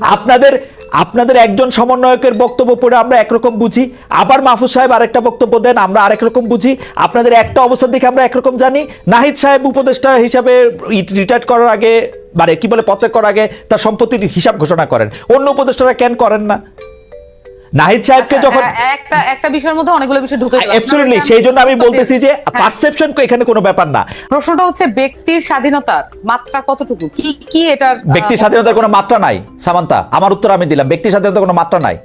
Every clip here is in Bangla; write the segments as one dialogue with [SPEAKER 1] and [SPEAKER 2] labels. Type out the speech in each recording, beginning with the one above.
[SPEAKER 1] আপনাদের আপনাদের একজন সমন্বয়কের বক্তব্য পড়ে আমরা একরকম বুঝি, আবার মাহফুজ সাহেব আরেকটা বক্তব্য দেন, আমরা আরেক রকম বুঝি। আপনাদের একটা অবস্থান দেখে আমরা একরকম জানি। নাহিদ সাহেব উপদেষ্টা হিসাবে রিটায়ার করার আগে মানে কি বলে পত্রে করার আগে তার সম্পত্তির হিসাব ঘোষণা করেন। অন্য উপদেষ্টারা কেন করেন না? নাহিদ সাহেবকে যখন
[SPEAKER 2] আচ্ছা, এ- একটা একটা বিষয়ের মধ্যে অনেকগুলো বিষয় ঢুকে।
[SPEAKER 1] অ্যাবসলিউটলি সেই জন্য আমি বলতেছি যে
[SPEAKER 2] হ্যাঁ।
[SPEAKER 1] পারসেপশন এখানে কোনো ব্যাপার না।
[SPEAKER 2] প্রশ্নটা হচ্ছে ব্যক্তির স্বাধীনতার মাত্রা কতটুকু? কি কি এটার আহ,
[SPEAKER 1] ব্যক্তি স্বাধীনতার কোনো মাত্রা নাই সামান্তা। আমার উত্তর আমি দিলাম ব্যক্তি স্বাধীনতার কোনো মাত্রা নাই।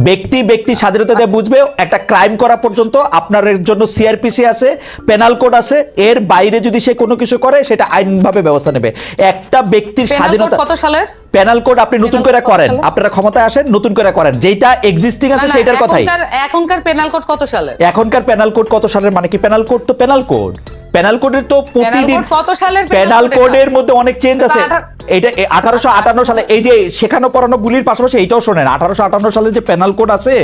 [SPEAKER 1] ব্যক্তি ব্যক্তি
[SPEAKER 2] আচ্ছা।
[SPEAKER 1] বুঝবে একটা ক্রাইম করা পর্যন্ত আপনার জন্য সিআরপিসি আছে পেনাল কোড আছে এর বাইরে যদি সে কোনো কিছু করে সেটা আইনভাবে ব্যবস্থা নেবে। একটা ব্যক্তির স্বাধীনতা
[SPEAKER 2] কত সালের?
[SPEAKER 1] পেনাল কোড আপনি নতুন করে করেন আপনারা ক্ষমতায় আসেন নতুন করে করেন। যেটা এক্সিস্টিং আছে
[SPEAKER 2] না, না,
[SPEAKER 1] সেটার কথাই।
[SPEAKER 2] এখনকার- এখনকার পেনাল কোড কত সালে
[SPEAKER 1] এখনকার পেনাল কোড কত সালের মানে কি? পেনাল কোড তো পেনাল কোড পেনাল কোডের তো প্রতিদিন
[SPEAKER 2] কত সালের code
[SPEAKER 1] কোডের মধ্যে অনেক চেঞ্জ আছে। এটা আঠারোশো আটান্ন সালে এই যে শেখানো পড়ানো গুলির পাশাপাশি এইটাও শোনেন আঠারোশো আটান্ন সালে যে পেনাল কোড আছে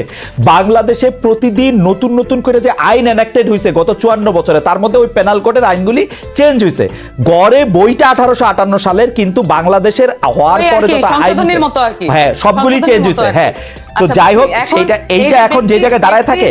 [SPEAKER 1] বাংলাদেশে প্রতিদিন নতুন নতুন করে যে আইন এনাক্টেড হয়েছে গত চুয়ান্ন বছরে তার মধ্যে ওই পেনাল কোডের আইনগুলি চেঞ্জ হয়েছে গড়ে বইটা আঠারোশো আটান্ন সালের কিন্তু বাংলাদেশের হওয়ার পরে যত আইন। হ্যাঁ সবগুলি চেঞ্জ হয়েছে হ্যাঁ। তো
[SPEAKER 2] আচ্ছা,
[SPEAKER 1] যাই হোক সেইটা এইটা এখন যে জায়গায় দাঁড়ায় থাকে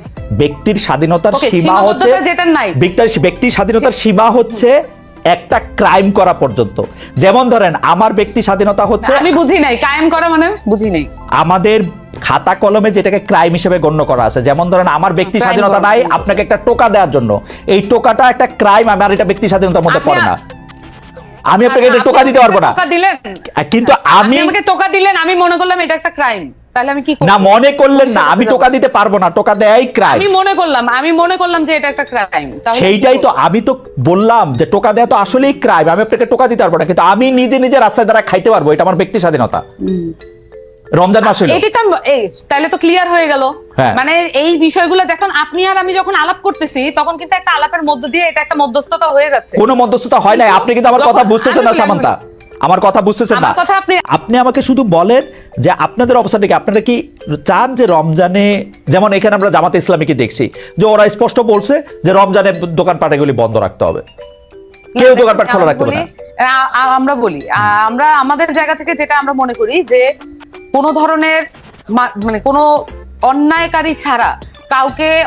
[SPEAKER 1] ব্যক্তির স্বাধীনতার সীমা হচ্ছে। ব্যক্তির ব্যক্তি স্বাধীনতার সীমা হচ্ছে একটা ক্রাইম করা পর্যন্ত। যেমন ধরেন আমার ব্যক্তি স্বাধীনতা হচ্ছে
[SPEAKER 2] আমি বুঝি নাই। কায়েম করা মানে বুঝি নাই।
[SPEAKER 1] আমাদের খাতা কলমে যেটাকে ক্রাইম হিসেবে গণ্য করা আছে যেমন ধরেন আমার ব্যক্তি স্বাধীনতা নাই আপনাকে একটা টোকা দেওয়ার জন্য। এই টোকাটা একটা ক্রাইম আমার এটা ব্যক্তি স্বাধীনতার মধ্যে পড়ে না। আমি আপনাকে এটা টোকা দিতে পারব না।
[SPEAKER 2] দিলেন।
[SPEAKER 1] কিন্তু আমি
[SPEAKER 2] আমাকে টোকা দিলেন আমি মনে করলাম এটা একটা ক্রাইম তাহলে আমি কি
[SPEAKER 1] না মনে করলেন না। আমি টোকা দিতে পারব না। টোকা দেয়াই ক্রাইম
[SPEAKER 2] আমি মনে করলাম আমি মনে করলাম যে এটা একটা ক্রাইম
[SPEAKER 1] সেইটাই তো আমি তো বললাম যে টোকা দেয়া তো আসলেই ক্রাইম আমি আপনাকে টোকা দিতে পারব না। কিন্তু আমি নিজে নিজে রাস্তায় দ্বারা খাইতে পারব। এটা আমার ব্যক্তি স্বাধীনতা। রমজান মাস হইল।
[SPEAKER 2] এটি তো এই তাহলে তো ক্লিয়ার হয়ে গেল।
[SPEAKER 1] হ্যাঁ।
[SPEAKER 2] মানে এই বিষয়গুলো দেখুন আপনি আর আমি যখন আলাপ করতেছি তখন কিন্তু একটা আলাপের মধ্য দিয়ে এটা একটা মধ্যস্থতা হয়ে যাচ্ছে।
[SPEAKER 1] কোনো মধ্যস্থতা হয় নাই। আপনি কিন্তু আমার কথা বুঝতেছেন না সামান্তা। আমার কথা বুঝতেছেন না।
[SPEAKER 2] আমার কথা আপনি-
[SPEAKER 1] আপনি আমাকে শুধু বলেন যে আপনাদের অবস্থাটা কি আপনারা কি চান যে রমজানে যেমন এখানে আমরা জামাতে ইসলামীকে দেখছি যে ওরা স্পষ্ট বলছে যে রমজানে দোকানপাট এগুলি বন্ধ রাখতে হবে। কেউ দোকানপাট খোলা রাখতে
[SPEAKER 2] আ- আমরা বলি আমরা আমাদের জায়গা থেকে যেটা আমরা মনে করি যে কোনো ধরনের মানে কোনো অন্যায়কারী ছাড়া কাউকে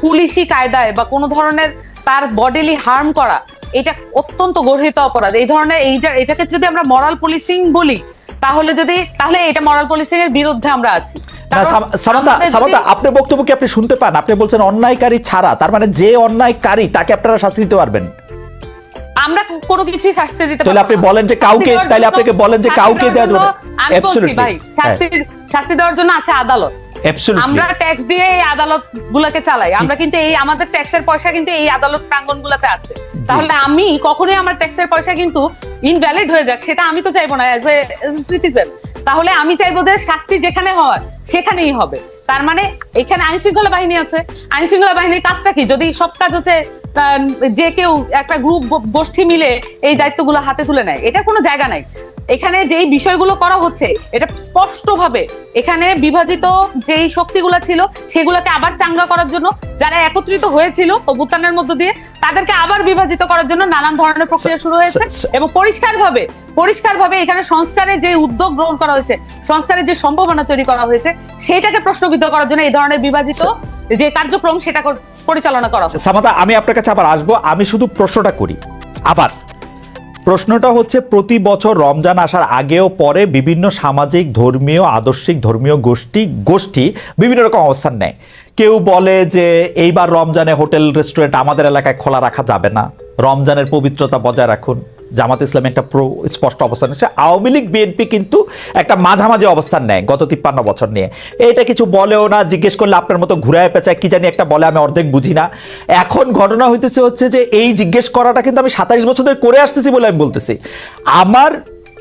[SPEAKER 2] পুলিশি কায়দায় বা কোনো ধরনের তার বডিলি হার্ম করা এটা অত্যন্ত গর্হিত অপরাধ। এই ধরনের এই যে- এটাকে যদি আমরা মরাল পুলিশিং বলি তাহলে যদি তাহলে এটা মরাল পুলিশিং এর বিরুদ্ধে আমরা আছি।
[SPEAKER 1] না
[SPEAKER 2] কারণ
[SPEAKER 1] সাম- সামান্তা
[SPEAKER 2] আমাদের যদি-
[SPEAKER 1] সামান্তা আপনার বক্তব্য কি আপনি শুনতে পান? আপনি বলছেন অন্যায়কারী ছাড়া তার মানে যে অন্যায়কারী তাকে আপনারা শাস্তি দিতে পারবেন।
[SPEAKER 2] আমরা কোনো কিছুই শাস্তি দিতে
[SPEAKER 1] তাহলে আপনি বলেন যে কাউকে- তাহলে আপনাকে বলেন যে কাউকে দেওয়া যাবে না।
[SPEAKER 2] আমি বলছি ভাই শাস্তি শাস্তি দেওয়ার জন্য আছে আদালত। আমরা ট্যাক্স দিয়ে এই আদালত গুলাকে চালাই আমরা কিন্তু এই আমাদের ট্যাক্সের পয়সা কিন্তু এই আদালত প্রাঙ্গণ গুলাতে আছে তাহলে আমি কখনোই আমার ট্যাক্সের পয়সা কিন্তু ইনভ্যালিড হয়ে যাক সেটা আমি তো চাইব না অ্যাজ এ সিটিজেন তাহলে আমি চাইব যে শাস্তি যেখানে হয় সেখানেই হবে। তার মানে এখানে আইন শৃঙ্খলা বাহিনী আছে। আইন শৃঙ্খলা বাহিনীর কাজটা কি? যদি সব কাজ হচ্ছে যে কেউ একটা গ্রুপ গোষ্ঠী মিলে এই দায়িত্বগুলো হাতে তুলে নেয়। এটা কোনো জায়গা নাই। এখানে যেই বিষয়গুলো করা হচ্ছে এটা স্পষ্টভাবে এখানে বিভাজিত যেই শক্তিগুলো ছিল সেগুলোকে আবার চাঙ্গা করার জন্য যারা একত্রিত হয়েছিল অভ্যুত্থানের মধ্য দিয়ে তাদেরকে আবার বিভাজিত করার জন্য নানান ধরনের প্রক্রিয়া শুরু হয়েছে এবং পরিষ্কারভাবে পরিষ্কারভাবে এখানে সংস্কারের যে উদ্যোগ গ্রহণ করা হয়েছে সংস্কারের যে সম্ভাবনা তৈরি করা হয়েছে সেটাকে প্রশ্নবিদ্ধ করার জন্য এই ধরনের বিভাজিত যে কার্যক্রম সেটা পরিচালনা করা
[SPEAKER 1] সামাতা আমি আপনার কাছে আবার আসব। আমি শুধু প্রশ্নটা করি। আবার, প্রশ্নটা হচ্ছে, প্রতি বছর রমজান আসার আগেও পরে বিভিন্ন সামাজিক, ধর্মীয়, আদর্শিক, ধর্মীয় গোষ্ঠী গোষ্ঠী বিভিন্ন রকম অবস্থান নেয়। কেউ বলে যে, এইবার রমজানে হোটেল, রেস্টুরেন্ট আমাদের এলাকায় খোলা রাখা যাবে না। রমজানের পবিত্রতা বজায় রাখুন। জামাত ইসলামী একটা প্রো স্পষ্ট অবস্থান নিচ্ছে আওয়ামী লীগ, বিএনপি কিন্তু একটা মাঝামাঝি অবস্থান নেয় গত তিপ্পান্ন বছর নিয়ে। এটা কিছু বলেও না, জিজ্ঞেস করলে আপনার মতো ঘুরায় পেঁচায়, কি জানি একটা বলে, আমি অর্ধেক বুঝি না। এখন ঘটনা হইতেছে হচ্ছে যে এই জিজ্ঞেস করাটা কিন্তু আমি সাতাইশ বছর ধরে করে আসতেছি বলে আমি বলতেছি। আমার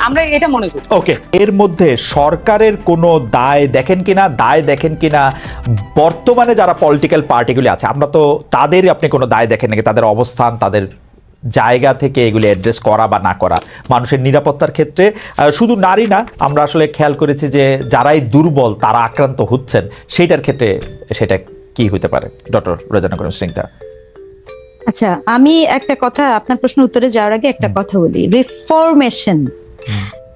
[SPEAKER 2] আমরা এটা মনে করি।
[SPEAKER 1] ওকে এর মধ্যে সরকারের কোনো দায় দেখেন কিনা দায় দেখেন কিনা বর্তমানে যারা পলিটিক্যাল পার্টিগুলি আছে আমরা তো তাদের আপনি কোনো দায় দেখেন নাকি? তাদের অবস্থান তাদের জায়গা থেকে এগুলি অ্যাড্রেস করা বা না করা। মানুষের নিরাপত্তার ক্ষেত্রে আহ, শুধু নারী না আমরা আসলে খেয়াল করেছি যে যারাই দুর্বল তারা আক্রান্ত হচ্ছেন সেইটার ক্ষেত্রে সেটা কি হতে পারে? ডক্টর রজনা করিম সিংটা।
[SPEAKER 3] আচ্ছা আমি একটা কথা আপনার প্রশ্ন উত্তরে যাওয়ার আগে একটা কথা বলি। রিফরমেশন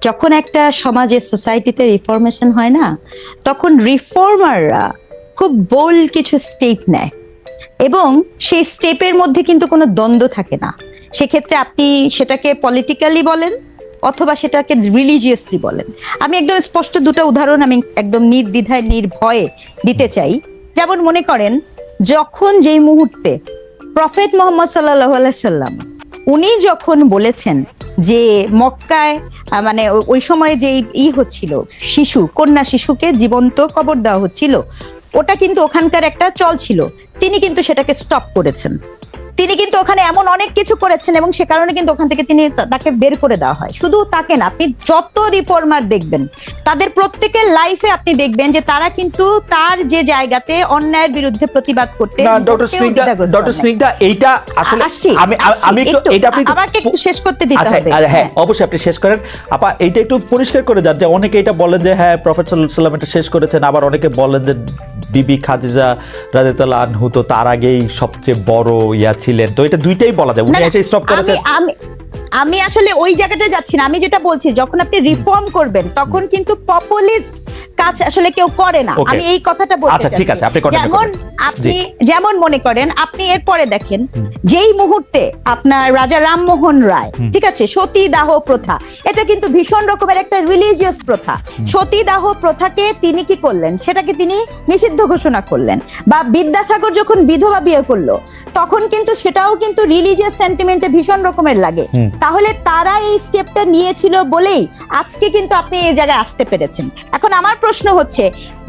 [SPEAKER 3] যখন একটা সমাজে সোসাইটিতে রিফরমেশন হয় না, তখন রিফর্মাররা খুব বোল্ড কিছু স্টেপ নেয়। এবং সেই স্টেপের মধ্যে কিন্তু কোনো দ্বন্দ্ব থাকে না। সেক্ষেত্রে আপনি সেটাকে পলিটিক্যালি বলেন অথবা সেটাকে রিলিজিয়াসলি বলেন। আমি একদম স্পষ্ট দুটো উদাহরণ আমি একদম নির্দ্বিধায়, নির্ভয়ে দিতে চাই। যেমন মনে করেন, যখন যেই মুহূর্তে প্রফেট মোহাম্মদ সাল্লাহ সাল্লাম উনি যখন বলেছেন যে মক্কায় মানে ওই সময় যে ই হচ্ছিল, শিশু, কন্যা শিশুকে জীবন্ত কবর দেওয়া হচ্ছিল, ওটা কিন্তু ওখানকার একটা চল ছিল। তিনি কিন্তু সেটাকে স্টপ করেছেন। তিনি কিন্তু ওখানে এমন অনেক কিছু করেছেন এবং সে কারণে কিন্তু ওখান থেকে তিনি তাকে বের করে দেওয়া হয়। শুধু তাকে না আপনি যত রিফর্মার দেখবেন তাদের প্রত্যেকের লাইফে আপনি দেখবেন যে তারা কিন্তু তার যে জায়গাতে অন্যায়ের বিরুদ্ধে প্রতিবাদ করতে
[SPEAKER 1] ডক্টর স্নিগ্ধা ডক্টর স্নিগ্ধা এইটা আসলে আমি আমি একটু এটা আপনি
[SPEAKER 3] আমাকে শেষ করতে দিতে
[SPEAKER 1] আচ্ছা
[SPEAKER 3] হবে।
[SPEAKER 1] আচ্ছা, হ্যাঁ
[SPEAKER 3] হ্যাঁ।
[SPEAKER 1] অবশ্যই আপনি শেষ করেন। আপা এইটা একটু পরিষ্কার করে যান যে অনেকে এটা বলেন যে হ্যাঁ প্রফেট সাল্লাম এটা শেষ করেছেন। আবার অনেকে বলেন যে বিবি খাদিজা রাদিয়াল্লাহু আনহু তো তার আগেই সবচেয়ে বড় ইয়া ছিলেন। তো এটা দুইটাই বলা যায়। উনি এসে স্টপ করেছেন।
[SPEAKER 3] আমি আসলে ওই জায়গাটা যাচ্ছি না। আমি যেটা বলছি যখন আপনি রিফর্ম করবেন তখন কিন্তু পপুলিস্ট কাজ আসলে কেউ করে না। আমি এই কথাটা বলতে
[SPEAKER 1] আচ্ছা, ঠিক আছে, আপনি
[SPEAKER 3] যেমন আপনি যেমন মনে করেন আপনি এরপরে দেখেন যেই মুহূর্তে আপনার রাজা রামমোহন রায় ঠিক আছে সতী দাহ প্রথা এটা কিন্তু ভীষণ রকমের একটা রিলিজিয়াস প্রথা। সতী দাহ প্রথাকে তিনি কি করলেন? সেটাকে তিনি নিষিদ্ধ ঘোষণা করলেন। বা বিদ্যাসাগর যখন বিধবা বিয়ে করল তখন কিন্তু সেটাও কিন্তু রিলিজিয়াস সেন্টিমেন্টে ভীষণ রকমের লাগে। তাহলে তারা এই স্টেপটা নিয়েছিল বলেই আজকে কিন্তু আপনি এই জায়গায় আসতে পেরেছেন। এখন আমার প্রশ্ন হচ্ছে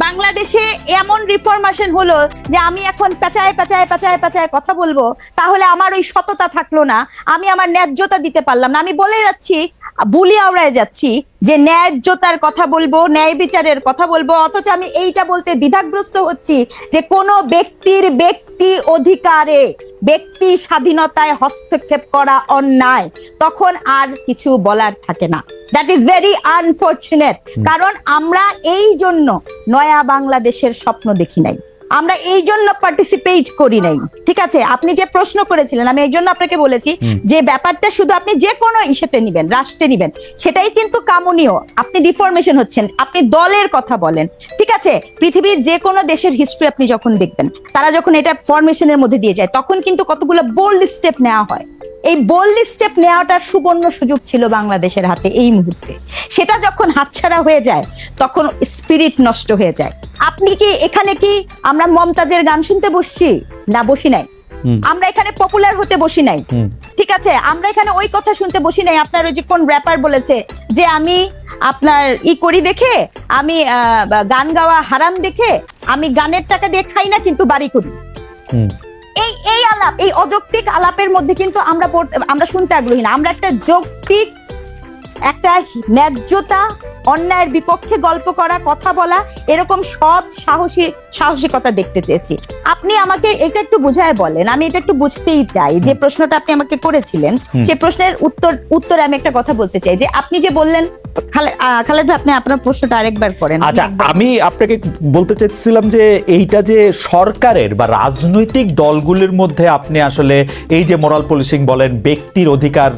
[SPEAKER 3] বাংলাদেশে এমন রিফরমেশন হলো যে আমি এখন পেঁচায় পেঁচায় পেঁচায় পেঁচায় কথা বলব তাহলে আমার ওই সততা থাকল না আমি আমার ন্যায্যতা দিতে পারলাম না। আমি বলে যাচ্ছি বুলি আওড়ায় যাচ্ছি যে ন্যায্যতার কথা বলব ন্যায় বিচারের কথা বলব অথচ আমি এইটা বলতে দ্বিধাগ্রস্ত হচ্ছি যে কোনো ব্যক্তির ব্যক্তি অধিকারে ব্যক্তি স্বাধীনতায় হস্তক্ষেপ করা অন্যায় তখন আর কিছু বলার থাকে না। দ্যাট ইজ ভেরি আনফর্চুনেট কারণ আমরা এই জন্য নয়া বাংলাদেশের স্বপ্ন দেখি নাই। আমরা এই জন্য পার্টিসিপেট করি নাই। ঠিক আছে? আপনি যে প্রশ্ন করেছিলেন আমি এই জন্য আপনাকে বলেছি যে ব্যাপারটা শুধু আপনি যে কোনো ইস্যুতে নিবেন রাষ্ট্রে নিবেন সেটাই কিন্তু কামনীয়। আপনি ডিফরমেশন হচ্ছেন আপনি দলের কথা বলেন। ঠিক আছে? আছে পৃথিবীর যে কোনো দেশের হিস্ট্রি আপনি যখন দেখবেন তারা যখন এটা ফরমেশনের মধ্যে দিয়ে যায় তখন কিন্তু কতগুলো বোল্ড স্টেপ নেওয়া হয়। এই বোল্ড স্টেপ নেওয়াটার সুবর্ণ সুযোগ ছিল বাংলাদেশের হাতে এই মুহূর্তে। সেটা যখন হাতছাড়া হয়ে যায় তখন স্পিরিট নষ্ট হয়ে যায়। আপনি কি এখানে কি আমরা মমতাজের গান শুনতে বসছি? না বসি নাই। আমরা এখানে পপুলার হতে বসি নাই। ঠিক আছে আমরা এখানে ওই কথা শুনতে বসি নাই। আপনার ওই যে কোন র্যাপার বলেছে যে আমি আপনার ই করি দেখে আমি আহ, গান গাওয়া হারাম দেখে আমি গানের টাকা দিয়ে খাই না কিন্তু বাড়ি করি। এই এই আলাপ এই অযৌক্তিক আলাপের মধ্যে কিন্তু আমরা আমরা শুনতে আগ্রহী না। আমরা একটা যৌক্তিক একটা ন্যায্যতা অন্যায়ের বিপক্ষে গল্প করা কথা বলা এরকম সৎ সাহসী সাহসিকতা দেখতে চেয়েছি। আপনি আমাকে এটা একটু বুঝায় বলেন আমি এটা একটু বুঝতেই চাই যে প্রশ্নটা আপনি আমাকে করেছিলেন। সে প্রশ্নের উত্তর উত্তরে আমি একটা কথা বলতে চাই যে আপনি যে বললেন খালেদ আপনি আপনার প্রশ্নটা আরেকবার করেন
[SPEAKER 1] আচ্ছা আমি আপনাকে বলতে চাইছিলাম যে এইটা যে সরকারের বা রাজনৈতিক দলগুলির মধ্যে আপনি আসলে এই যে মোরাল পুলিশিং বলেন ব্যক্তির অধিকার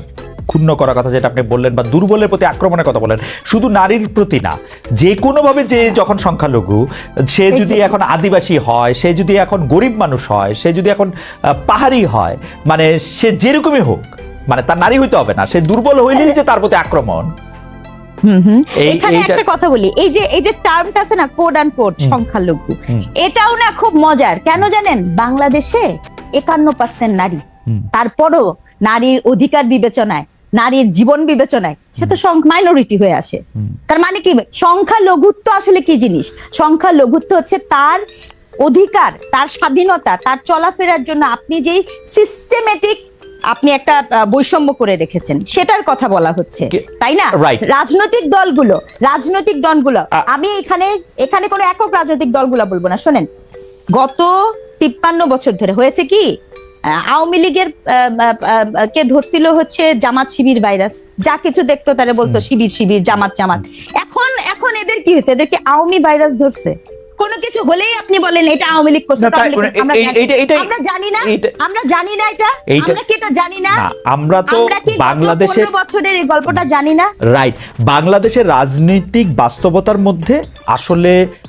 [SPEAKER 1] ক্ষুণ্ণ করার কথা যেটা আপনি বললেন বা দুর্বলের প্রতি আক্রমণের কথা বলেন শুধু নারীর প্রতি না যে কোনোভাবে যে যখন সংখ্যালঘু সে যদি এখন আদিবাসী হয় সে যদি এখন গরিব মানুষ হয় সে যদি এখন পাহাড়ি হয় মানে সে যেরকমই হোক মানে তার নারী হইতে হবে না সে দুর্বল হইলেই যে তার প্রতি আক্রমণ।
[SPEAKER 3] এখানে একটা কথা বলি এই যে এই যে টার্মটা আছে না কোড অ্যান্ড কোড সংখ্যালঘু এটাও না খুব মজার কেন জানেন? বাংলাদেশে একান্ন পার্সেন্ট নারী তারপরও নারীর অধিকার বিবেচনায় নারীর জীবন বিবেচনায় সে তো মাইনরিটি হয়ে আসে। তার মানে কি? সংখ্যালঘুত্ব আসলে কি জিনিস? সংখ্যালঘুত্ব হচ্ছে তার অধিকার তার স্বাধীনতা তার চলাফেরার জন্য আপনি যেই সিস্টেমেটিক আপনি একটা বৈষম্য করে রেখেছেন সেটার কথা বলা হচ্ছে। তাই না? রাজনৈতিক দলগুলো রাজনৈতিক দলগুলো আমি এখানে এখানে কোনো একক রাজনৈতিক দলগুলো বলব না শোনেন। গত তিপ্পান্ন বছর ধরে হয়েছে কি? আওয়ামী লীগের কে ধরছিল হচ্ছে জামাত শিবির ভাইরাস। যা কিছু দেখতো তারা বলতো শিবির শিবির জামাত জামাত। এখন এখন এদের কি হয়েছে? এদেরকে আওয়ামী ভাইরাস ধরছে। কোনো কিছু হলেই আপনি বলেন এটা আওয়ামী লীগ করছে। আমরা জানি- না। আমরা জানি না এটা। আমরা কি এটা জানি না?
[SPEAKER 1] আমরা তো বাংলাদেশের
[SPEAKER 3] বছরের এই গল্পটা জানি না?
[SPEAKER 1] রাইট। বাংলাদেশের রাজনৈতিক বাস্তবতার মধ্যে আসলে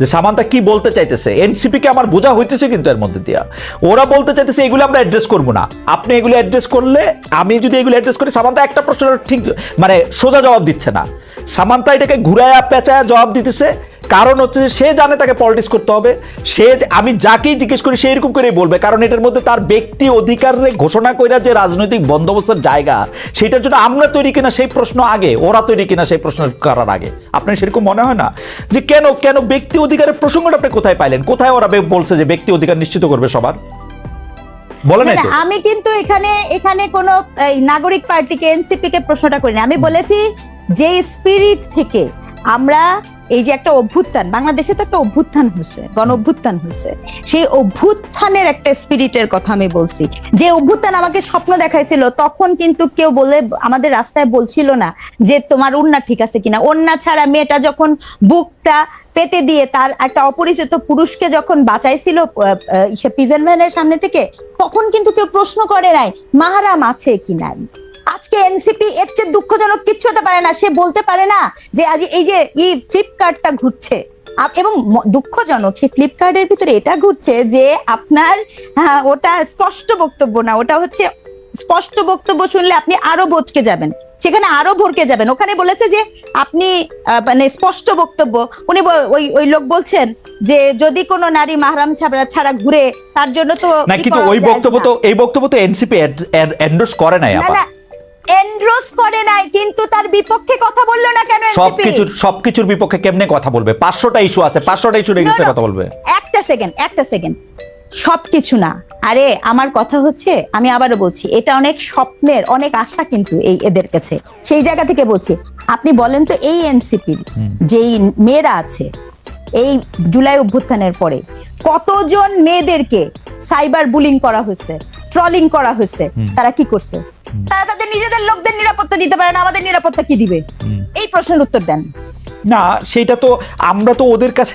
[SPEAKER 1] যে সামান্তা কি বলতে চাইতেছে? এনসিপি কে আমার বোঝা হইতেছে কিন্তু এর মধ্যে দিয়া। ওরা বলতে চাইতেছে, এগুলো আমরা অ্যাড্রেস করব না। আপনি এগুলো অ্যাড্রেস করলে, আমি যদি এগুলো অ্যাড্রেস করি, সামান্তা একটা প্রশ্নের ঠিক মানে সোজা জবাব দিচ্ছে না। সামান্তা এটাকে ঘুরায়া, পেঁচায়া জবাব দিতেছে। কারণ হচ্ছে যে সে জানে তাকে পলিটিক্স করতে হবে সে আমি যাকেই জিজ্ঞেস করি সে এরকম করেই বলবে কারণ এটার মধ্যে তার ব্যক্তি অধিকারে ঘোষণা কইরা যে রাজনৈতিক বন্দোবস্তের জায়গা সেটার জন্য আমরা তৈরি কিনা সেই প্রশ্ন আগে ওরা তৈরি কিনা সেই প্রশ্ন করার আগে। আপনার সেরকম মনে হয় না? যে কেন কেন ব্যক্তি অধিকারের প্রসঙ্গটা আপনি কোথায় পাইলেন? কোথায় ওরা বলছে যে ব্যক্তি অধিকার নিশ্চিত করবে সবার?
[SPEAKER 3] আমি কিন্তু এখানে এখানে কোন নাগরিক পার্টিকে এনসিপি কে প্রশ্নটা করিনি। আমি বলেছি যে স্পিরিট থেকে আমরা এই যে একটা অভ্যুত্থান, বাংলাদেশে তো একটা অভ্যুত্থান হয়েছে গণ অভ্যুত্থান হয়েছে। সেই অভ্যুত্থানের একটা স্পিরিটের কথা আমি বলছি। যে অভ্যুত্থান আমাকে স্বপ্ন দেখাইছিল, তখন কিন্তু কেউ বলে, আমাদের রাস্তায় বলছিল না যে তোমার উন্না ঠিক আছে কিনা। ওন্না ছাড়া মেয়েটা যখন বুকটা পেতে দিয়ে তার একটা অপরিচিত পুরুষকে যখন বাঁচাইছিল পিজন ভ্যানের সামনে থেকে, তখন কিন্তু কেউ প্রশ্ন করে নাই, মাহারাম আছে কি নাই? আজকে এনসিপি এর চেয়ে দুঃখজনক কিচ্ছু হতে পারে না। সে বলতে পারে না যে আজ এই যে ই ফ্লিপকার্টটা ঘুরছে। এবং দুঃখজনক সেই ফ্লিপকার্টের ভিতরে এটা ঘুরছে যে আপনার হ্যাঁ, ওটা স্পষ্ট বক্তব্য না। ওটা হচ্ছে স্পষ্ট বক্তব্য শুনলে আপনি আরও বচকে যাবেন। সেখানে আরও ভরকে যাবেন। ওখানে বলেছে যে আপনি মানে স্পষ্ট বক্তব্য। উনি ওই ওই লোক বলছেন যে যদি কোনো নারী মাহরাম ছাড়া ছাড়া ঘুরে তার জন্য তো
[SPEAKER 1] না কিন্তু ওই বক্তব্য তো এই বক্তব্য তো এনসিপি এন্ডোর্স করে নাই
[SPEAKER 3] না এন্ড্রোস করে নাই কিন্তু তার বিপক্ষে কথা বলল না কেন NCP?
[SPEAKER 1] সবকিছুর বিপক্ষে কেমনে কথা বলবে? পাঁচশোটা ইস্যু আছে পাঁচশোটা ইস্যু
[SPEAKER 3] No,
[SPEAKER 1] কথা বলবে?
[SPEAKER 3] একটা সেকেন্ড একটা সেকেন্ড সবকিছু না। আরে আমার কথা হচ্ছে আমি আবারও বলছি এটা অনেক স্বপ্নের অনেক আশা কিন্তু এই এদের কাছে। সেই জায়গা থেকে বলছি আপনি বলেন তো এই এনসিপি যেই মেয়েরা আছে এই জুলাই অভ্যুত্থানের পরে কতজন মেয়েদেরকে সাইবার বুলিং করা হয়েছে ট্রলিং করা হয়েছে তারা কি করছে? তারা তাদের লোকদের নিরাপত্তা দিতে পারে না আমাদের নিরাপত্তা কি দিবে? এই প্রশ্নের উত্তর দেন।
[SPEAKER 1] না সেটা তো আমরা তো ওদের কাছে